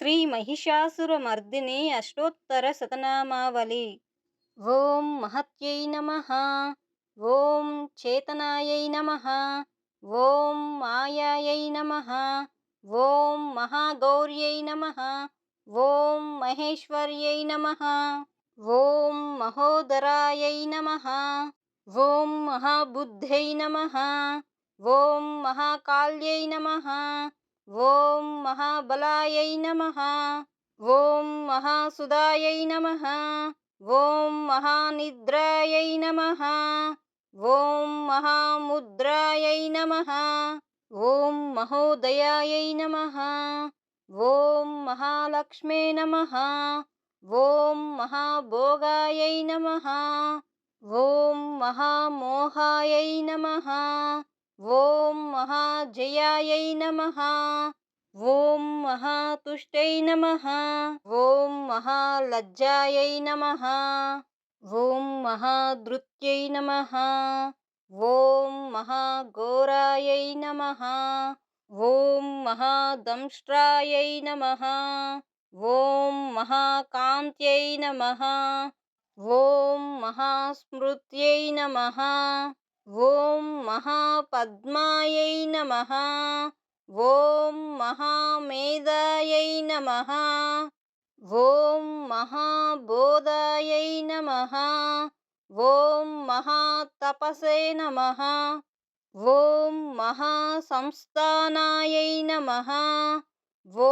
శ్రీ మహిషాసురమర్దిని అష్టోత్తర శతనామావళి ఓం మహత్యై నమ ఓం చేతనాయై నమ ఓం మాయాయై నమ ఓం మహాగౌర్యై నమ ఓం మహేశ్వర్యై నమ ఓం మహోదరాయై నమ ఓం మహాబుద్ధై నమ ఓం మహాకాళ్యై నమ ఓం మహాబలాయై నమ. ఓం మహాసుదాయై నమ. ఓం మహానిద్రాయై నమ. ఓం మహాముద్రాయై నమ. ఓం మహోదయాయై నమ. ఓం మహాలక్ష్మే నమ. ఓం మహాభోగాయై నమ. ఓం మహామోహాయై నమ. ఓం మహాజయాయై నమ ఓం మహాతుష్టై నమ ఓం మహాలజ్జాయై నమ ఓం మహాధృత్యై నమ ఓం మహాఘోరాయై నమ ఓం మహాదంష్ట్రాయై నమ ఓం మహాకాంత్యై నమ ఓం మహాస్మృత్యై నమ ॐ महापद्मायै नमः। ॐ महामेधायै नमः। ॐ महाबोधायै नमः। ॐ महातपसे नमः। ॐ महासंस्थानायै नमः।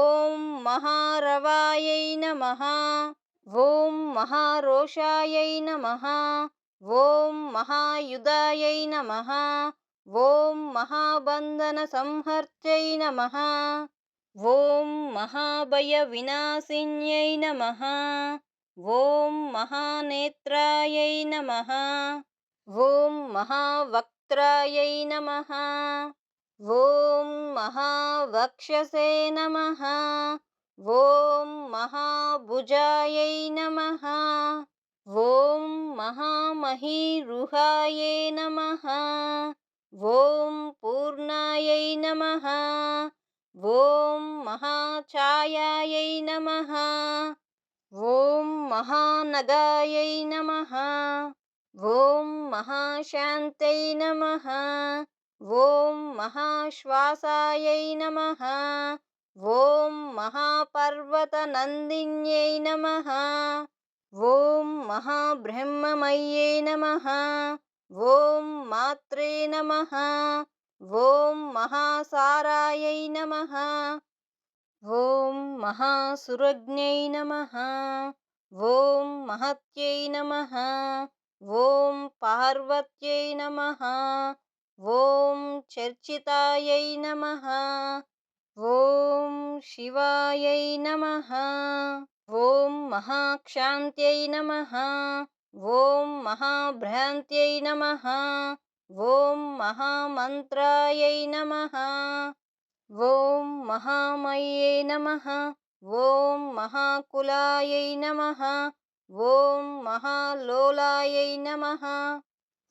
ॐ महारवायै नमः। ॐ महारोषायै नमः। ఓం మహాయుధాయై నమ. ఓం మహాబంధన సంహర్చై నమ. ఓం మహాభయ వినాశిన్యై నమ. ఓం మహానేత్రాయై నమ. ఓం మహావక్త్రాయై నమ. ఓం మహావక్షసే నమ. ఓం మహాభుజాయై నమ. ఓం మహామహీరుహాయే నమ. ఓం పూర్ణాయై నమ. ఓం మహాఛాయాయై నమ. ఓం మహానగాయై నమ. ఓం మహాశాంతై నమ. ఓం మహాశ్వాసాయై నమ. ఓం మహాపర్వతనందిన్యై నమ. ఓం మహాబ్రహ్మమయ్యే నమ. ఓం మాత్రే నమ. ఓం మహాసారాయై నమ. ఓం మహాసురజ్ఞై నమ. ఓం మహత్యై నమ. ఓం పార్వత్యై నమ. ఓం చర్చితాయై నమ. ఓం శివాయై నమ. ఓం మహాక్షాంత్యై నమ. ఓం మహాభ్రాంత్యై నమ. ఓం మహామంత్రాయై నమ. ఓం మహామయ్యై నమ. ఓం మహాకులాయై నమ. ఓం మహాలోలాయై నమ.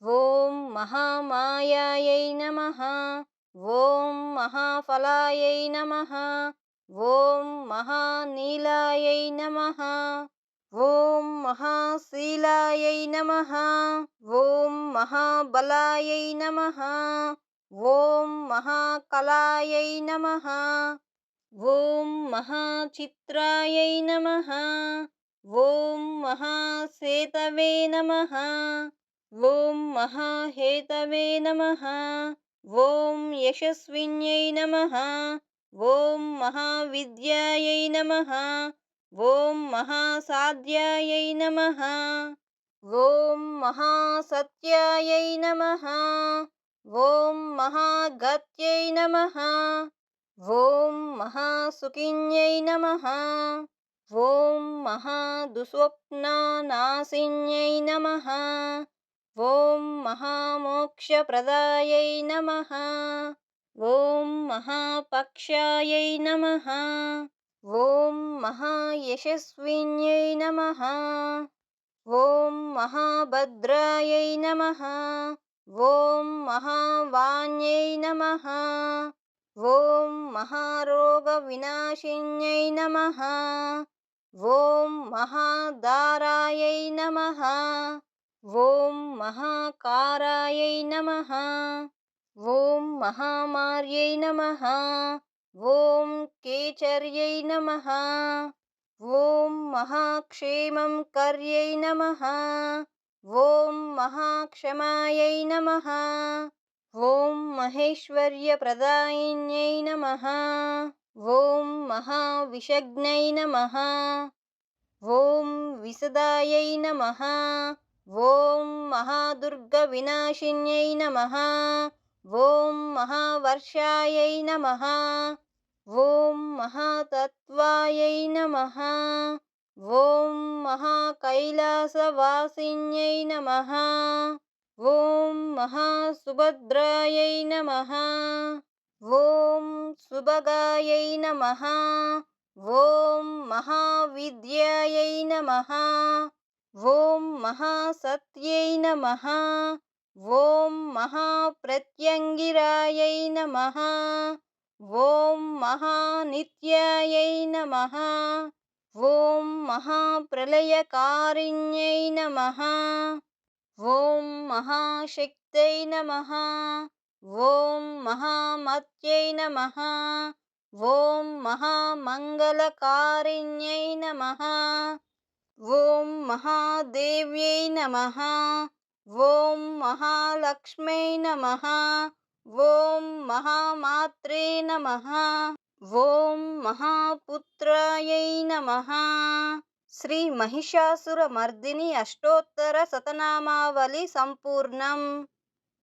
ఓం మహామాయాయై నమ. ఓం మహాఫలాయై నమ. ఓం మహానీలాయై నమ. ఓం మహాశీలాయై నమ. ఓం మహాబలాయై నమ. ఓం మహాకళాయై నమ. ఓం మహాచిత్రాయై నమ. ఓం మహాసేతవే నమ. ఓం మహాహేతవే నమ. ఓం యశస్విన్యై నమ. ॐ महाविद्यायै नमः। ॐ महासाध्यायै नमः। ॐ महासत्यायै नमः। ॐ महागत्यै नमः। ॐ महासुकिन्यै नमः। ॐ महादुस्वप्नासिन्यै नमः। ॐ महामोक्षप्रदायै नमः। ఓం మహాపక్షాయై నమ. ఓం మహాయశస్విన్యై నమ. ఓం మహాభద్రాయై నమ. ఓం మహావాణ్యై నమ. ఓం మహారోగవినాశిన్యై నమ. ఓం మహాదారాయై నమ. ఓం మహాకారాయై నమ. ఓం మహామార్యై నమ. ఓం కేచర్యై నమ. ఓం మహాక్షేమం కర్యై నమ. ఓం మహాక్షమాయై నమ. ఓం మహేశ్వర్యప్రదాయిన్యై నమ. ఓం మహావిషజ్ఞై నమ. ఓం విశదాయై నమ. ఓం మహాదుర్గవినాశిన్యై నమ. ఓం మహావర్షాయై నమ. ఓం మహాతత్వాయై నమ. ఓం మహాకైలాసవాసిన్యై నమ. ఓం మహాసుభద్రాయై నమ. ఓం సుభగాయై నమ. ఓం మహావిద్యాయై నమ. ఓం మహాసత్యై నమ. ఓం మహాప్రత్యంగిరాయై నమ. ఓం మహానిత్యాయై నమ. ఓం మహాప్రళయకారిణ్యై నమ. ఓం మహాశక్తై నమ. ఓం మహామత్యై నమ. ఓం మహామంగళకారిణ్యై నమ. ఓం మహాదేవ్యై నమ. ఓం మహాలక్ష్మై నమ. ఓం మహామాత్రే నమ. ఓం మహాపుత్రాయై నమ. శ్రీ మహిషాసుర మర్దిని అష్టోత్తర శతనామావళి సంపూర్ణం.